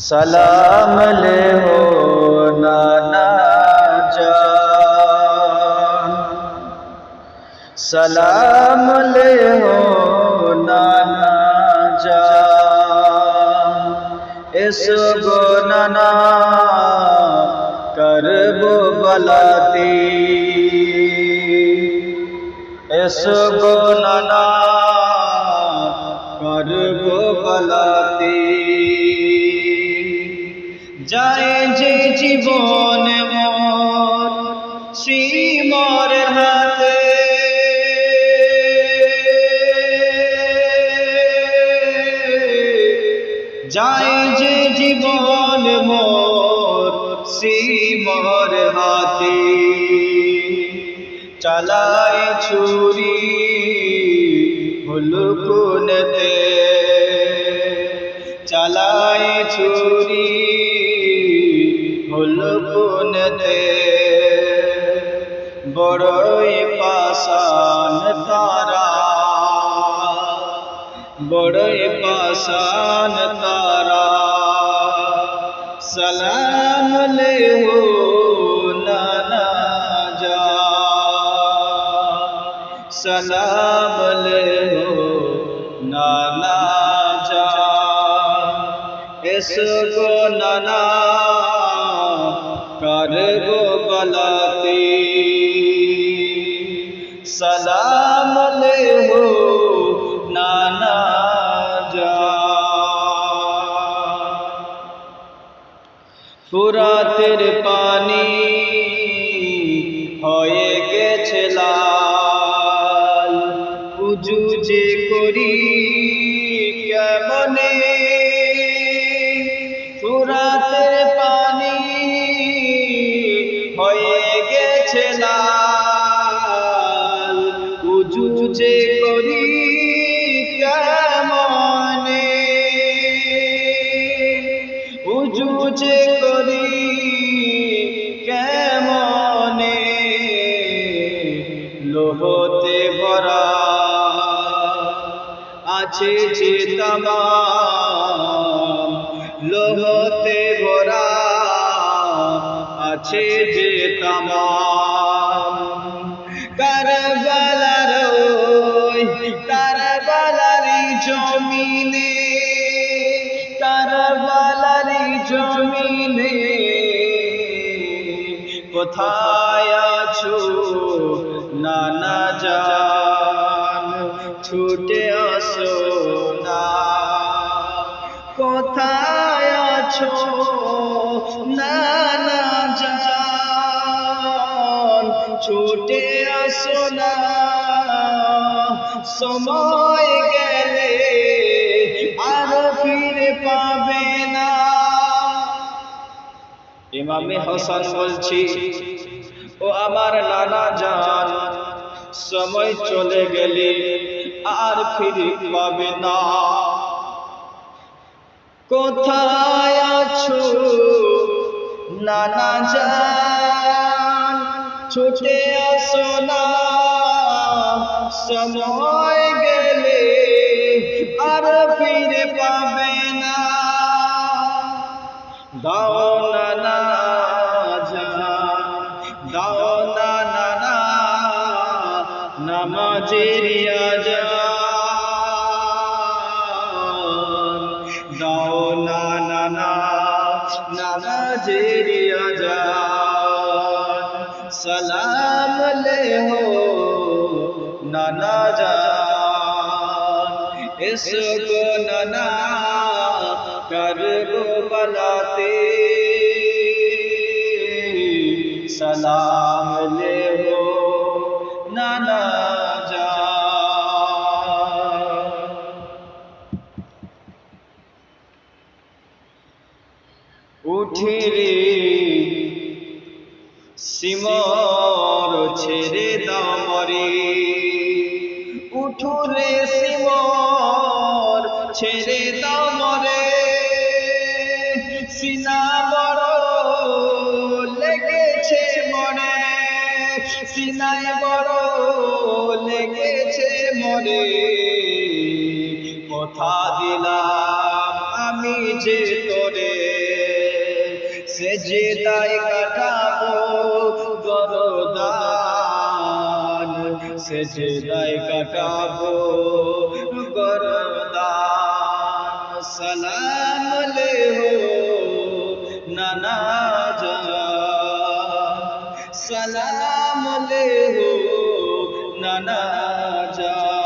সালাম লে হো নানা জান। সালাম লে হো নানা জান। এসো গো নানা, করব বলাতি। এসো গো নানা, করব বলাতি। যায় যে জীবন মোর, শ্রীমর হাতে। যায় যে জীবন মোর, শ্রীমর হাতে। চালায় ছুরি হুলকুনতে চালায় ছুরি دے بڑوئی پاسان تارا۔ بڑوئی پاسان تارا۔ سلام لے ہو نانا جا۔ سلام لے ہو نانا جا۔ اس کو نانا مرغ بلاتی سلام علیہ نانا جا ফুরাতের পানি হয়ে গেছে লাল পুজু যে করি যে করি। কেমনে লোহতে ভরা আছে যে তামাম লোহতে ভরা আছে যে তামাম। কারবালার কারবালারি জমিনে, কারবালারি কোথায় আছো? নানা জান, ছুটে আসো না। কোথায় আছো? নানা জান, ছুটে আসো না। সময় গেলে ইমামে হাসান বলছি, ও আমার নানা জান, সময় চলে গেলে আর ফিরে পাবে না। কোথায় আছো, নানা জান? ছুটে আসো না, সময় গেলে আর ফিরে পাবে না। দাও না تیری آجان گاؤ نانا نانا تیری آجان سلام لے ہو نانا جا اس کو نانا کر بلاتے سلام উঠে রে সিমর ছেড়ে দামরে উঠো রে সিমর ছেড়ে দামরে সিনা বড় লেগেছে মনে সিনায় বড় লেগেছে মনে কথা দিলাম আমি যে তোরে। সেজদায় কাটাবো গরদান। সেজদায় কাটাবো গরদান। সালাম লে হো নানা সালাম লে হো নানা যা